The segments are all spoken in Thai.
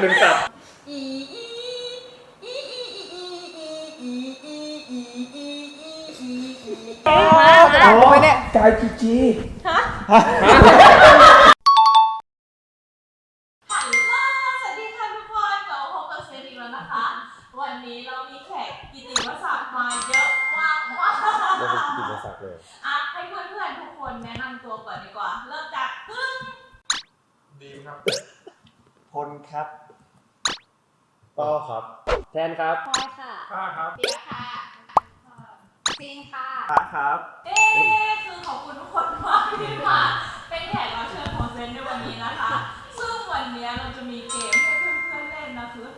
หนึ่งตับอ้ยเนี่ยกาจีจีหันมาสวัสดีค่ะทุกคนเราพบกับเชฟอีกแล้วนะคะ วันนี้เรามีแขกกิติวศักดิ์มาเยอะมากมาเกินมาสักเลย อะให้เพื่อนๆทุกคนแนะนำตัวก่อนดีกว่า เริ่มจากกึ้งดีครับ พลครับป้อครับ แทนครับ พลอยค่ะป้าครับเบียร์ค่ะซีนค่ะพระครับ เอ๊ะคือขอบคุณทุกคนมากที่มาเป็นแขกรับเชิญของเซนในวันนี้นะคะ ซึ่งวันนี้เราจะมีเกมให้เพื่อนๆเล่นนะคือ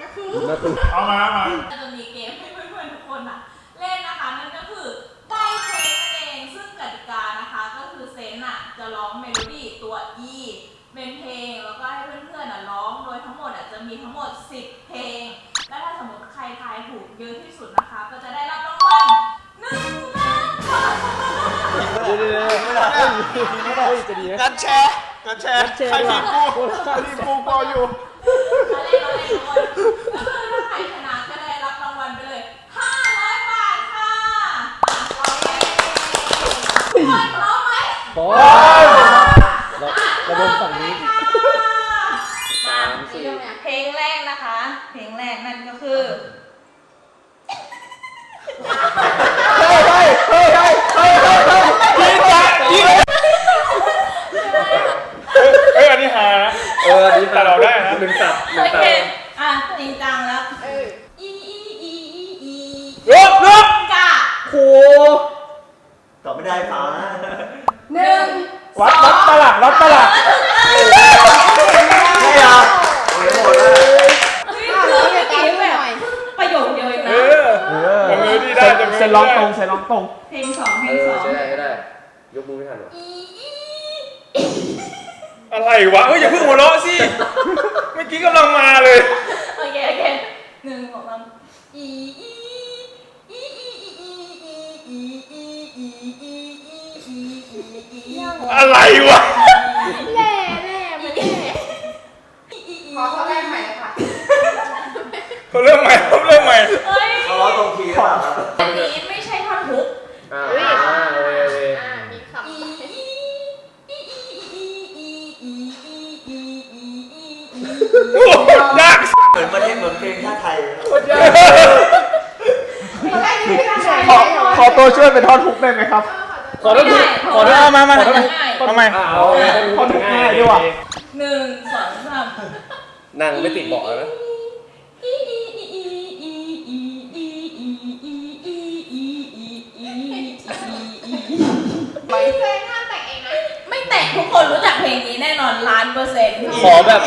ก็คือแล้วคุณเอามาเอามาเราจะมีเกมให้เพื่อนๆทุกคนอะเล่นนะคะ จะมีทั้งหมด 10 เพลง และถ้าสมมติใครทายถูกเยอะที่สุดนะคะ ก็จะได้รับรางวัลหนึ่งล้านบาทเดี๋ยวเดี๋ยวเดี๋ยวไม่ได้ไม่ได้จะดีนะกันแชร์กันแชร์ใครทีมกูใครทีมกูพออยู่มาเล่นมาเล่นทุกคนก็คือถ้าใครชนะก็ได้รับรางวัลไปเลย 500 บาทค่ะทุกคนพร้อมไหม พอ ขอตัวช่วยเป็นท่อนทุกได้ไหมครับ ขอโทษขอโทษเอามามาขอโทำไมา เอาท่อนฮุกง่ายดีกว่าหนึ่งสองสามนั่งไม่ติดเบาะเลยนะไม่แซงห้ามแต่งเองนะไม่แต่งทุกคนรู้จักเพลงนี้แน่นอนล้านเปอร์เซ็นต์ขอแบบ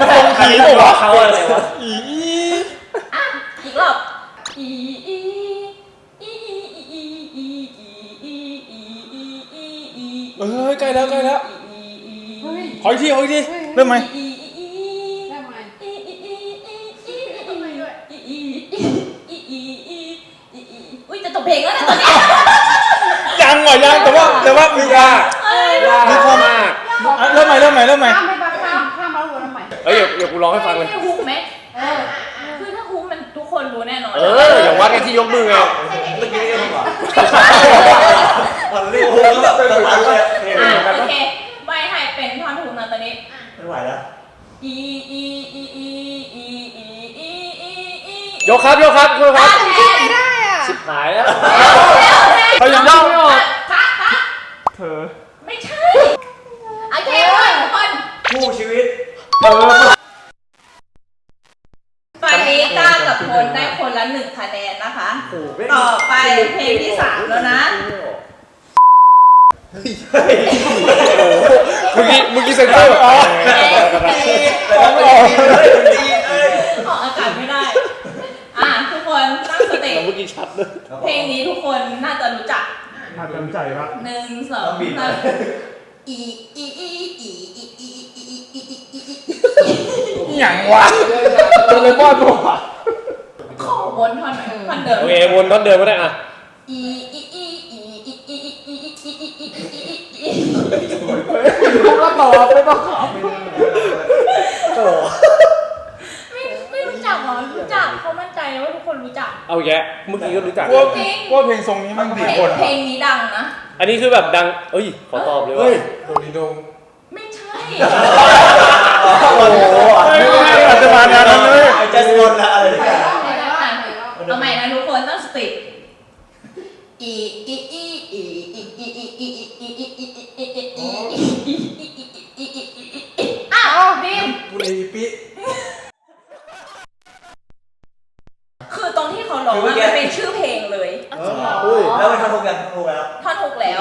ตรงผีหรือเเขาอะไรวะอีอีอีอีอีอี เอ้ยใกล้แล้วใกล้แล้วขออีกทีขออีกทีเริ่มไหมได้ไหมอุ้ยจะจบเพลงแล้วนะตอนนี้ยังเหรอยังแต่ว่าแต่ว่ามีอะมีความมากอะเริ่มใหม่เริ่มใหม่เริ่มใหม่ข้ามไปบ้างข้ามข้ามมาหัวทำไมเอ้ยเดี๋ยวเดี๋ยวกูร้องให้ฟังเลย ฮุกไหมเออคือถ้าฮุกมันทุกคนรู้แน่นอนเอออย่าวัดกันที่ยกมือไงเมื่อกี้นี่เองเหรอ อนนี้โอ้โหแบบสตันเลยเลงอะโอเคใบให้เป็นท่อนฮุกนะตอนนี้ไม่ไหวแล้วอีอีอีอีอีอีอีอีอียกครับยกครับยกครับไม่ได้อะชิบหายแล้วเขายังเล่าไม่ออกพักพักเธอไม่ใช่โอเคทุกคนคู่ชีวิตเออตอนนี้ก้ากับพลได้คนละหนึ่งคะแนนนะคะ ต่อไปเพลงที่สามแล้วนะ เมื่อกี้เมื่อกี้เซ็นเซอร์อ๋อแล้วก็ตีเลยตีเลยออกอากาศไม่ได้ อะทุกคนตั้งสติ เมื่อกี้ชัดเลยเพลงนี้ทุกคนน่าจะรู้จักน่าเต็มใจปะหนึ่งสองสามอีอีอีอีอีอีอีอีอีอีอีอีหยังวะโดเรมอนตัวะขอวนท่อนหน่อยท่อนเดิมโอเควนท่อนเดิมก็ได้อะอีอีอีอีอี ลูกก็ตอบไม่ต้องโอ้โหไม่ไม่รู้จักเหรอรู้จักเขามั่นใจแล้วว่าทุกคนรู้จัก เอาแยะเมื่อกี้ก็รู้จัก ว่าว่าเพลงทรงนี้มันดีคงคนเพลงนี้ดังนะ อันนี้คือแบบดัง เอ้ย ขอตอบเลยว่าโดนีดงไม่ใช่ ไม่ไม่อาจจะมางานนั้เลยไอ้จ๊สนนท์นะอะไรเนี่เอาใหม่นะทุกคนต้องสติ อี อี อี บุรีปิคือตรงที่เขาร้องมันเป็นชื่อเพลงเลยอุ้ยแล้วมันทำทุกอย่างทำทุกแล้ว ท่อนฮุกแล้ว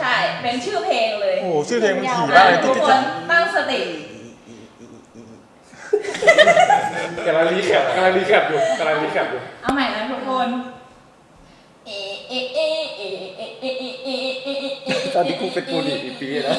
ใช่ เป็นชื่อเพลงเลยโอ้โหชื่อเพลงมันถี่มากเลยทุกคนตั้งสติ กำลังรีแคปกำลังรีแคปอยู่กำลังรีแคปอยู่ เอาใหม่นะทุกคนตอนนี้กูเป็นปูดิบอีปีแล้ว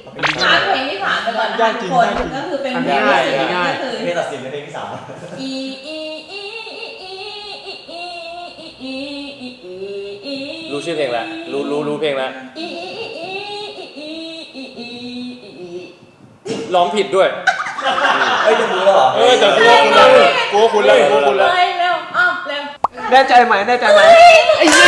ถามเพลงที่สามไปก่อนนะคนก็คือเป็นเพลงที่สี่ก็คือเพลงตัดสินเป็นเพลงที่สามอีอีอีอีอีอีอีอีอีอีอีรู้ชื่อเพลงแล้วรู้รู้รู้เพลงแล้วอีอีอีอีอีอีอีร้องผิดด้วยเอ้ยจะรู้แล้วเหรอเออแต่กูว่าคุณแล้วกูว่าคุณแล้วกูว่าคุณแล้วเร็วอ้าวเร็วแน่ใจไหมแน่ใจไหมไอ้ยี่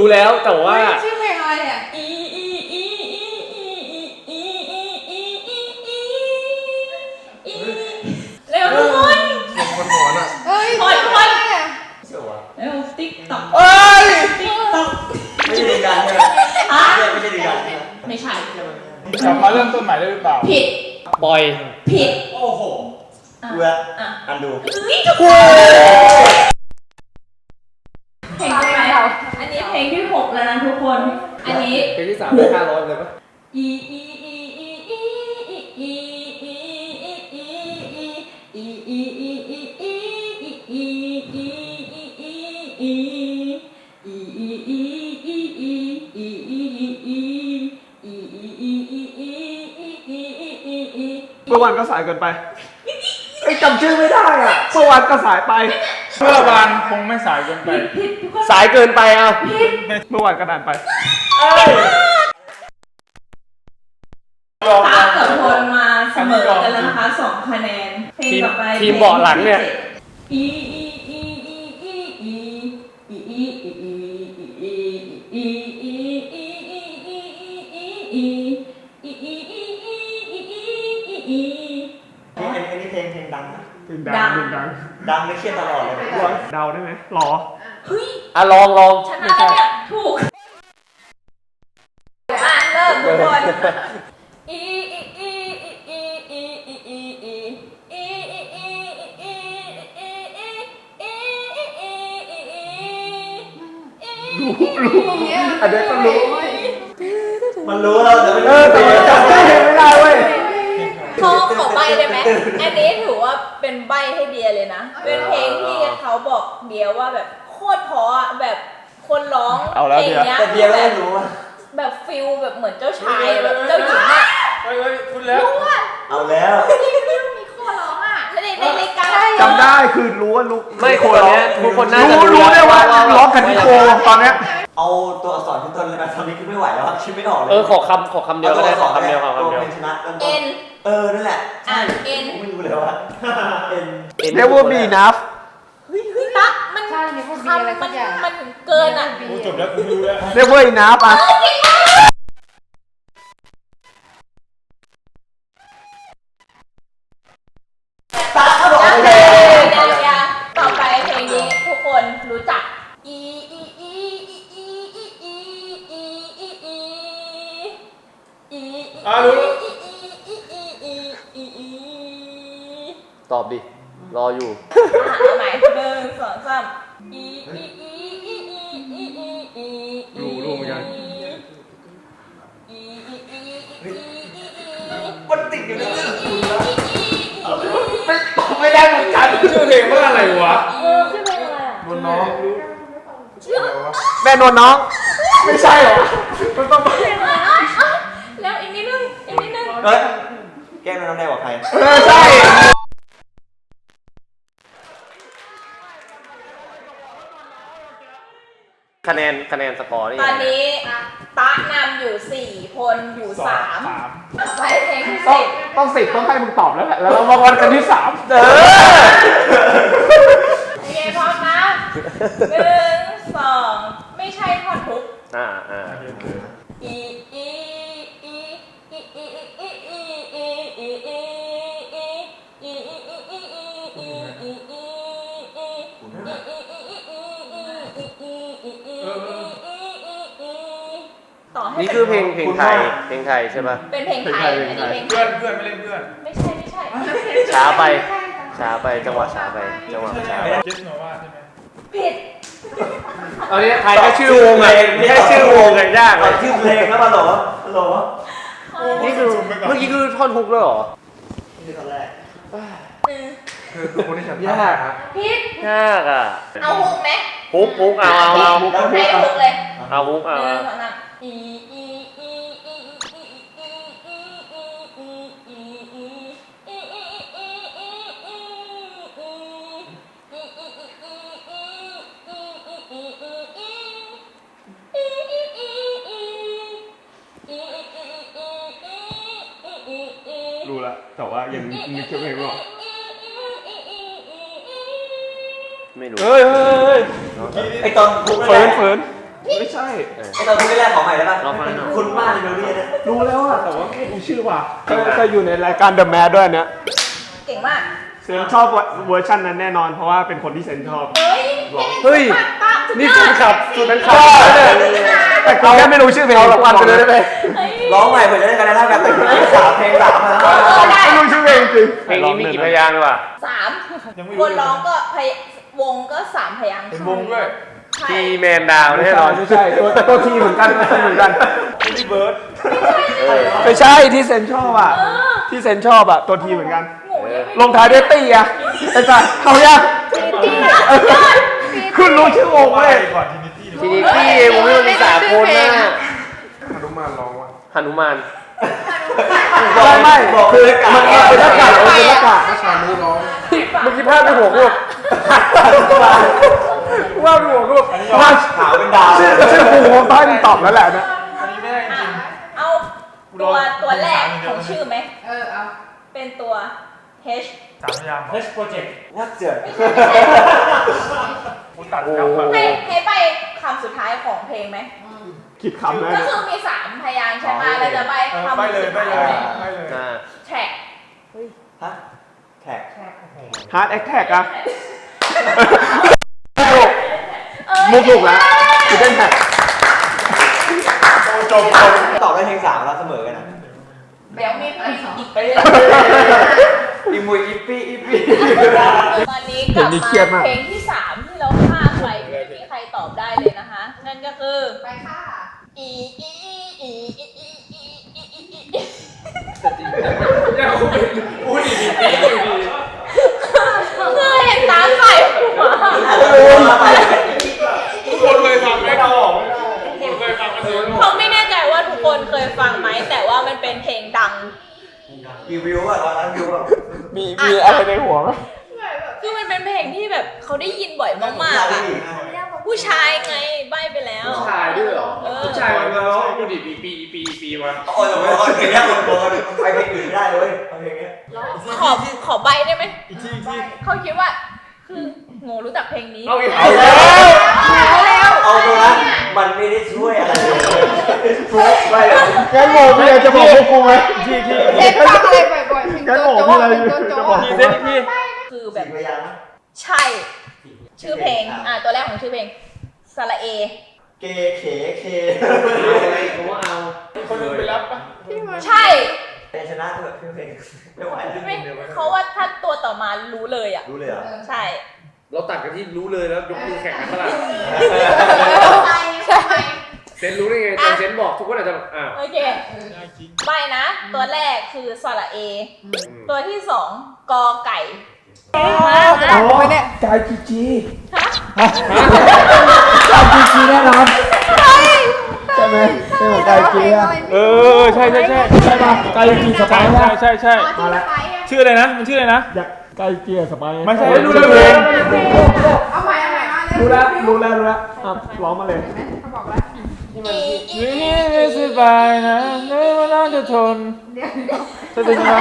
รู้แล้วแต่ว่า ชื่อเพลงอะไรอะอีอีอีอีอีอีอีอีอีอีอีเร็วทุกคนเสีงคนหอนอะเฮ้ยเชื่อะเร็วติ๊กต็อกเอ้ยติ๊กต็อกไม่ใช่ดีกันใช่ไหมไม่ใช่ดีกันไม่ใช่กลับมาเริ่มต้นใหม่ได้หรือเปล่าผิดปล่อยผิดโอ้โหเบื่ออันดูเฮ้ทุกคน เมื่อวานก็สายเกินไปไอ้จำชื่อไม่ได้อะเมื่อวานก็สายไป เมื่อวานคงไม่สายเกินไปสายเกินไปอะเมื่อวานก็นานไป ตากิดพลมาเสมอกันแล้วนะคะสองคะแนนเพลต่อไปทีมเบาะหลังเนี่ย อีอีอีอีอีอีอีอีอีอีอีเพลงอันนี้เพลงเพลงดังนะดึงดังดึงดังดังไม่เครียดตลอดเลย เดาได้ไหมรอ เฮ้ย อะลองลองชนะแล้วเนี่ยถูก มันรู้เราแต่ไม่เอรู้อแต่มันจำชื่อเพลงไม่ได้เว้ยเขอขอใบเลยไหมอันนี้ถือว่าเป็นใบให้เดียเลยนะ เป็นเพลงที่เขาบอกเดียว่าแบบโคตรเพราะอะแบบคนร้องเพลงเนี้ยแต่เดียแบไม่บรู้ว่าแบบฟิลแบบเหมือนเจ้าชายแบบเจ้าหญิงอะเฮ้ยเฮ้ยคุณแล้ว รู้อะเอาแล้วมีข้อร้อง จำได้คือรู้ว่ารู้ไม่คนเนี้ยทุกคนน่าจะรู้รู้ได้ว่าล็อกกันที่โคตอนเนี้ยเอาตัวอักษรที่ต้นเลยนะตอนนี้คือไม่ไหวแล้วอะคิดไม่ออกเลยเออขอคำขอคำเดียวก็ได้ขอคำเดียวขอคำเดียวเป็นชนะต้นเอ็น เออ นั่นแหละอะเอ็นผมไม่รู้เลยว่าเอ็น เรียกว่าบีนัฟเฮ้ยเฮ้ยตั๊กมันใช่นี่พวกบีอะไรสักอย่าง มันเกินอะบีจบแล้วกูไม่รู้แล้ว เรียกว่าอีนัฟอะต ออยู่ เอาใหม่หนึ่งสองสามอีอีอีอีอีอีอีอีรู้รู้เหมือนกัน อีอีอีอีอีมันติดอยู่ในนี้ไม่ได้เหมือนกันชื่อเพลงว่าอะไรวะเออชื่อเพลงอะไรอะนวลน้องแม่นวลน้อง ไม่ใช่เหรอมันต้องเพลงอะไรอะอะแล้วอีกนิดนึงอีกนิดนึงเฮ้ยแกล้งน้ำแดงกว่าใคร เออใช่ คะแนนคะแนนสกอร์นี่ตอนนี้ตะนำอยู่สี่คนอยู่สามสามไปเพลงที่ต้องสิบต้องสิบต้องให้มึงตอบแล้วแหละแล้วเรามาวันกันที่สามเออ โอเคพร้อมนะหนึ่งสอง ต่อให้นี่คือเพลงเพลงไทย เพลงไทยใช่ป่ะเป็นเพลงไทยอันนี้เพลงไทเพื่อยนเพื่อนไม่เล่นเพื่อนไม่ใช่ไม่ใช่ช้าไป ช้าไป จังหวะช้าไป จังหวะช้าไป เจสโนวาใช่ไหมผิดตอนนี้ใครแค่ชื่อวงอะแค่ชื่อวงกันยากเลเอาย ชื่อเพลงแล้วมาหรอฮัลโหลนี่คือ เมื่อกี้คือท่อนฮุกแล้วเหรอ นี่ตอนแรกคือคนที่ฉันยากฮะผิดยากอะเอาฮุกไหมฮุกฮุกเอาเอาเอาฮุกให้ฮุกเลยเอาฮุกเอาหนึ่เอางสองสาม อีอีอีอีอีอีอีอีอีอีอีรู้ละแต่ว่ายังนึกชื่อเพลงไม่ออกไม่รู้เฮ้ยเฮ้ยไอตอนคุกแรเฟิร์นกเฟิร์น ไม่ใช่ไอตอนคุกแรกของใหม่ได้ป่ะลองฟังหน่อย คุณมากเลยเมโลดี้เนี่ยรู้แล้วอะแต่ว่าไม่รู้ชื่อว่ะเคยเคยอยู่ในรายการ The Mad ด้วยอันเนี้ยเก่งมาก เซนชอบเวอร์ชันนั้นแน่นอน เพราะว่าเป็นคนที่เซนชอบ เฮ้ยเฮ้ย นี่สุดขับสุดนั้นขับแต่กูแค่ไม่รู้ชื่อเพลงเอารางวัลไปเลยได้ไหมร้องใหม่เผื่อจะได้คะแนนเท่ากันแต่เพลงสามเพลงสามนะไม่รู้ชื่อเพลงจริงเพลงนี้มีกี่พยางค์ดีกว่าสามยังไม่ครู้นร้องก็พยวงก็สามพยางค์เป็นวงด้วยใช่ ทีแมนดาวไม่แน่นใช่อนไม่ใช่ตัวแต่ตัวทีเหมือนกันเหมือนกันพี่เบิร์ดเออไม่ใช่ที่เซนชอบอะ ที่เซนชอบอะ ตัวทีเหมือนกันหมูยังไม่ลงท้ายด้วยตีอะไอ้สัสเขายากคุณรู้ชื่อวงไปเว้ยก่อนทีนิตี้ทีนี้พี่เองผมไม่มีสามคนนะฮนุมานร้องว่ะหนุมานไม่ไม่บอกคือเลยมันเป็นหน้ากากมันเป็นหน้ากากเมื่อกี้ภาพในหัวกู ว่าดูรูปว่าขาวเป็นดาวชื่อชื่อวงผมต้องให้มึงตอบแล้วแหละเนี่ยอันนี้ไม่ได้จริง เอาตัวตัวแรกของชื่อไหม เออเอาเป็นตัว H สามพยางค์เฮสโปรเจกต์นักเจือกูตัดครับให้ให้ไปคำสุดท้ายของเพลงไหม คิดคำนะก็คือมีสามพยางค์ใช่ไหมเราจะไปเออคำไปเลยสุดไปท้ายเลยไหมไปเลยอ่าแท็กฮะแท็ก ฮาร์ดแอคแท็กอะเออ มุกถูกแล้วคือเต้นแท็กจบจบตอบได้เพลงสามแล้วเสมอกันนะเดี๋ยวมีเพลงอีกไปเลยอีมุยอีปี้อีปี้ตอนนี้กลับมาเพลงที่สามที่เราฆ่าใครไม่มีใครตอบได้เลยนะคะ นั่นก็คือไปค่ะอีอีอีอีอีอีอีอีอียังคุณพูดอีกทีอยู่ดีคือเห็นน้ำใส่หัวทุก คนเคยฟังไหมก็ทุกคนเคยฟังกันเลยเขาไม่แน่ใจว่าทุกคนเคยฟังไหมแต่ว่ามันเป็นเพลงดังอีวิวอะตอนนั้นวิวอะมีมีอะไรในหัวไหมคือเป็นเพลงที่แบบเขาได้ยินบ่อยมากๆอะผู้ชายไงใบไปแล้ว ผู้ชายด้วยเหรอเออผู้ชายมันมาร้องกูดิปีปีปีปีวะโอ้ยโอ้ยเพลงนี้มันโดนไปเพลงอื่นไม่ได้เลยเพลงนี้ขอขอใบได้ไหมอีกทีอีกทีเขาคิดว่า คือ โง่รู้จักเพลงนี้เอาอีกเอาแล้วเอาตรงนั้นมันไม่ได้ช่วยอะไรเลยไม่งั้นโมมีอะไรจะบอกพวกกูไหมอีกทีอีกทีเล่นฟังอะไรบ่อยๆเพลงงั้นโจบอกโจ้มีอะไรเพลงโจจะโจ้บอกอีกทีอีกทีคือแบแบบบพยางค์ใช่ ชื่อเพลงอ่าตัวแรกของชื่อเพลงสระเอเกเคเคผมว่าเอาคนอื่นไปรับปะใช่แต่ชนะก็แบบเพลงไม่ไหวไม่เขาว่าถ้าตัวต่อมารู้เลยอะรู้เลยเหรอใช่ เราตัดกันที่รู้เลยแล้วยกมือแข่งกันเท่าไหร่ใช่เซนรู้ได้ไงตอนเซนบอกทุกคนอาจจะแบบอ้าวโอเคใบนะ ตัวแรกคือสระเอ ตัวที่สองกอไก่ฮะฮะโอ้ยเนี่ยกายจีจีฮะกายจีจีแน่นอนใช่ไหมใช่เหมือนกายจีอะเออใช่ใช่ใช่ใช่ปะกายจีสใช่ปายใช่นะใช่ใช่มาแล้วไปอะชื่ออะไรนะมันชื่ออะไรนะอยาก กายจีสปายไม่ใช่รู้รู้แล้แล้ววเพเพลลงงเอาใหม่เอาใหม่มาเลยรู้แล้วรู้แล้วรู้แล้วอะร้องมาเลยเขาบอกแล้วอีอีนี่ไม่สบายนะเนื้อมันน่าจะทนเดี๋ยวใช่จริงไหม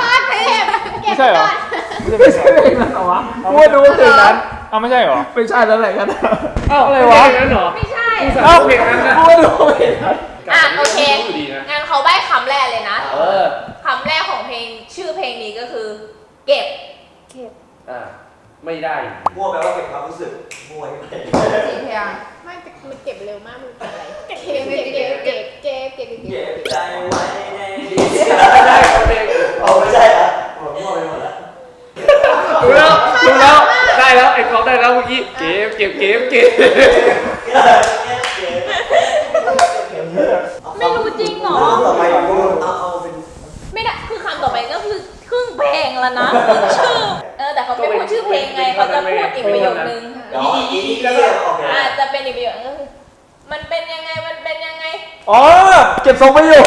พาเทพไม่ใช่เหรอไม่ใช่เพลงนั้นเหรอวะกูว่าดูเพลงนั้นอ้าวไม่ใช่เหรอไม่ใช่แล้วแหละกันอ้าวอะไรวะเพลงนั้นเหรอไม่ใช่เอ้าเพลงนั้นนะกูว่าดูเพลงนั้นอะโอเคอยู่ดีนะงั้นเขาใบคำแรกเลยนะเออคำแรกของเพลงชื่อเพลงนี้ก็คือ เก็บเก็บอ่าไม่ได้ มั่วแปลว่าเก็บความรู้สึกมั่วใช่ไหมสี่พยางไม่แต่มันเก็บเร็วมากมันเก็บอะไรเก็บเก็บเก็บเก็บเก็บเก็บเก็เก็บบใจไว้ในดินได้คนเองโอ้ไม่ใช่เหรอผมมั่วไปหมดแล้วดูแล้วดูแล้วได้แล้วไอ้กอล์ฟได้แล้วเมื่อกี้เก็บเก็บเก็บเก็บไม่รู้จริงเหรอ ต่อไปเอาเอา เพลงแล้วนะชื่อเออแต่เขาไม่พูดชื่อเพลงไงเขาจะพูดอีกประโยคนึงเดี๋ยวอีกอีกแล้วก็โอเคอาจจะเป็นอีกประโยคนึงก็คือมันเป็นยังไงมันเป็นยังไงอ๋อเก็บทรงไม่อยู่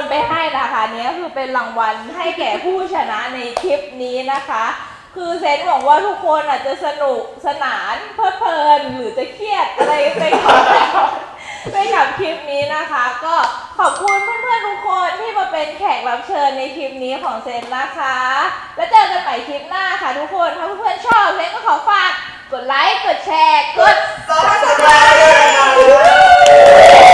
นไปให้นะคะเนี้ยคือเป็นรางวัลให้แก่ผู้ชนะในคลิปนี้นะคะ คือเซนหวังว่าทุกคนอาจจะสนุกสนานเพลิดเพลินหรือจะเครียดอะไรไปกับไปกับคลิปนี้นะคะ ก็ขอบคุณเพื่อนๆทุกคนที่มาเป็นแขกรับเชิญในคลิปนี้ของเซนนะคะ แล้วเจอกันใหม่คลิปหน้าค่ะทุกคนถ้าเพื่อนๆชอบเซนก็ขอฝากกดไลค์กดแชร์กดซับสไครต์ด้วยนะครับ